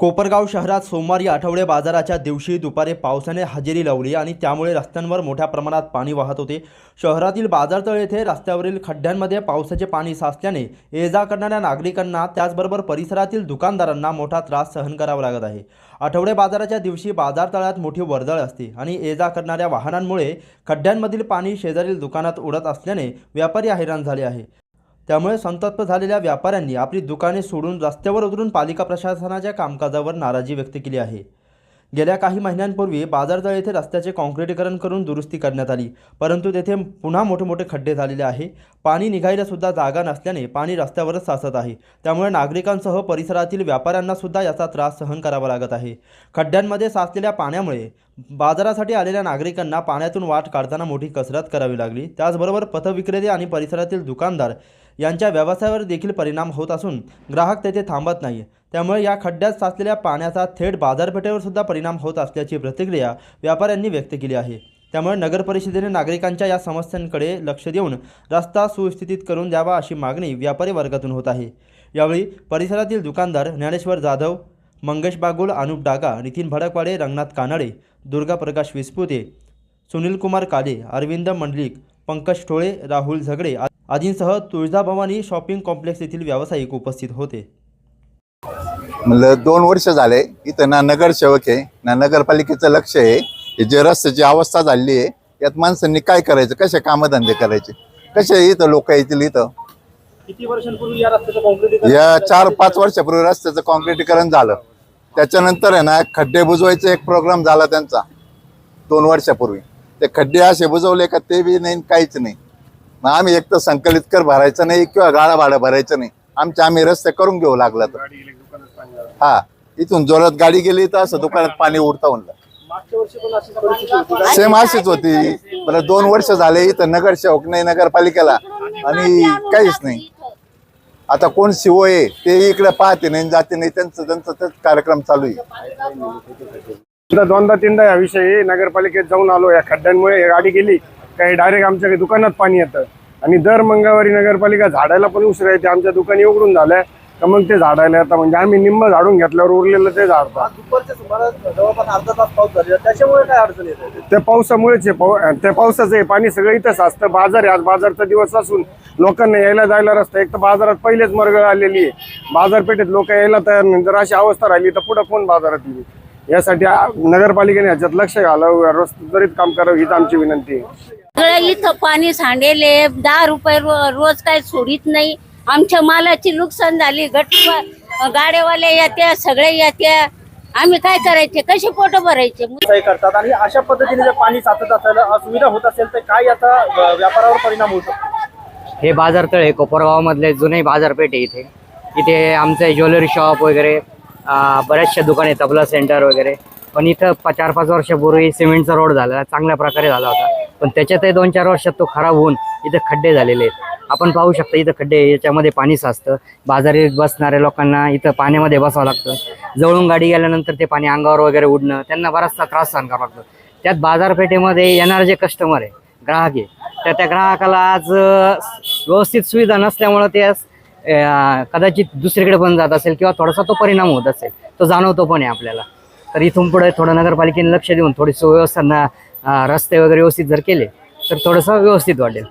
कोपरगाव शहरात सोमवारी आठवडे बाजाराच्या दिवशी दुपारी पावसाने हजेरी लावली आणि त्यामुळे रस्त्यांवर मोठ्या प्रमाणात पाणी वाहत होते. शहरातील बाजारतळ येथे रस्त्यावरील खड्ड्यांमध्ये पावसाचे पाणी साचल्याने ये जा करणाऱ्या नागरिकांना त्याचबरोबर परिसरातील दुकानदारांना मोठा त्रास सहन करावा लागत आहे. आठवडे बाजाराच्या दिवशी बाजारतळात मोठी वर्दळ असते आणि ये जा करणाऱ्या वाहनांमुळे खड्ड्यांमधील पाणी शेजारील दुकानात उडत असल्याने व्यापारी हैराण झाले आहे. त्यामुळे संतप्त झालेल्या व्यापाऱ्यांनी आपली दुकाने सोडून रस्त्यावर उतरून पालिका प्रशासनाच्या कामकाजावर नाराजी व्यक्त केली आहे. गेल्या काही महिन्यांपूर्वी बाजारतळ येथे रस्त्याचे काँक्रिटीकरण करून दुरुस्ती करण्यात आली परंतु तेथे पुन्हा मोठे मोठे खड्डे झालेले आहे. पाणी निघायला सुद्धा जागा नसल्याने पाणी रस्त्यावरच साचत आहे. त्यामुळे नागरिकांसह परिसरातील व्यापाऱ्यांना सुद्धा याचा त्रास सहन करावा लागत आहे. खड्ड्यांमध्ये साचलेल्या पाण्यामुळे बाजारासाठी आलेल्या नागरिकांना पाण्यातून वाट काढताना मोठी कसरत करावी लागली. त्याचबरोबर पथविक्रेते आणि परिसरातील दुकानदार यांच्या व्यवसायावर देखील परिणाम होत असून ग्राहक तेथे थांबत नाही त्यामुळे या खड्ड्यात साचलेल्या पाण्याचा थेट बाजारपेठेवर सुद्धा परिणाम होत असल्याची प्रतिक्रिया व्यापाऱ्यांनी व्यक्त केली आहे. त्यामुळे नगरपरिषदेने नागरिकांच्या या समस्यांकडे लक्ष देऊन रस्ता सुस्थितीत करून द्यावा अशी मागणी व्यापारी वर्गातून होत आहे. यावेळी परिसरातील दुकानदार ज्ञानेश्वर जाधव मंगेश बागुल अनुप डागा नितीन भडकवाडे रंगनाथ कानडे दुर्गा प्रकाश विस्पुते सुनीलकुमार काले अरविंद मंडलिक पंकज ठोळे राहुल झगडे आदींसह तुळजाभवानी शॉपिंग कॉम्प्लेक्स येथील व्यावसायिक उपस्थित होते. म्हणलं दोन वर्ष झाले इथं ना नगरसेवक आहे ना नगरपालिकेचं लक्ष आहे. हे जे रस्त्याची अवस्था झाली आहे यात माणसांनी काय करायचं कसे कामधंदे करायचे? कसे इथं लोक येतील इथं? किती वर्षांपूर्वी या रस्त्याचं या चार पाच वर्षापूर्वी रस्त्याचं कॉन्क्रिटीकरण झालं. त्याच्यानंतर आहे ना खड्डे बुजवायचा एक प्रोग्राम झाला त्यांचा. दोन वर्षापूर्वी. ते खड्डे असे बुजवले का ते बी नाही काहीच नाही. मग आम्ही एक तर संकलित कर भरायचं नाही किंवा गाडा भाडं भरायचं नाही. आमचे आम्ही रस्ते करून घेऊ लागला तर. हा इथून जोरात गाडी गेली तर असं दुकानात पाणी उडतं म्हणलं. मागच्या वर्षी पण अशीच परिस्थिती होती का? सेम अशीच होती. बरं दोन वर्ष झाले इथं नगरसेवक नाही नगरपालिकेला. आणि काहीच नाही. आता कोण शिव आहे ते इकडे पाहते नाही जाते नाही त्यांचं त्यांचं तेच कार्यक्रम चालू आहे. एकदा दोनदा तीनदा या विषयी नगरपालिकेत जाऊन आलो. या खड्ड्यांमुळे गाडी गेली. काही डायरेक्ट आमच्या दुकानात पाणी येतं. आणि दर मंगळवारी नगरपालिका झाडायला पण उशीर येते आमच्या दुकानी उघडून झालंय. का मग ते झाडायला येतं म्हणजे आम्ही निम्म झाडून घेतल्यावर उरलेलं ते झाडतात आज दुपारच्या सुमारास जवळपास अर्धा तास पाऊस झालेला. त्याच्यामुळे काय अडचण येते त्या पावसामुळेच हे पाऊ त्या पावसाचं हे पाणी सगळं इथंच असतं बाजार आहे. आज बाजारचा दिवस असून लोकांना यायला जायला रस्ता एक तर बाजारात पहिलेच मरगळ आलेली आहे. बाजारपेठेत लोक यायला तयार नाही. जर अशी अवस्था राहिली तर पुढे कोण बाजारात येईल? यासाठी आ- नगरपालिकेने ह्याच्यात लक्ष घालावं. रस्ते त्वरित काम करावं. हीच आमची विनंती आहे. सगळं इथं पाणी सांडेले दहा रुपये रो- रोज काय सोडित नाही. आमच्या मालाची नुकसान झाली गट गाड्यावाले येत्या सगळे येत्या. आम्ही काय करायचे? कसे पोट भरायचे? करतात. आणि अशा पद्धतीने जर पाणी साचत असेल असुविधा होत असेल तर काय याचा व्यापारावर परिणाम होऊ शकतो? हे बाजारतळ आहे कोपरगाव मधले जुने बाजारपेठ आहे इथे. इथे आमचे ज्वेलरी शॉप वगैरे बऱ्याचशा दुकाने तबला सेंटर वगैरे. पण इथं प- चार पाच वर्षापूर्वी सिमेंटचा रोड झाला चांगल्या प्रकारे झाला होता. पण त्याच्यातही दोन चार वर्षात तो खराब होऊन इथे खड्डे झालेले आहेत. आपण पाहू शकता इथं खड्डे याच्यामध्ये पाणी साचतं. बाजारी बसणाऱ्या लोकांना इथं पाण्यामध्ये बसावं लागतं. जवळून गाडी गेल्यानंतर ते पाणी अंगावर वगैरे उडणं त्यांना बराचसा त्रास सहन करावा लागतो. त्यात बाजारपेठेमध्ये येणारे जे कस्टमर आहे ग्राहक आहे तर त्या ग्राहकाला आज व्यवस्थित सुविधा नसल्यामुळं ते आज, कदाचित दुसरीकडे पण जात असेल किंवा थोडासा तो परिणाम होत असेल तो जाणवतो पण आहे आपल्याला. तर इथून पुढे थोडं नगरपालिकेने लक्ष देऊन थोडी सुव्यवस्थांना रस्ते वगैरे व्यवस्थित जर केले तर थोडंसं व्यवस्थित वाटेल.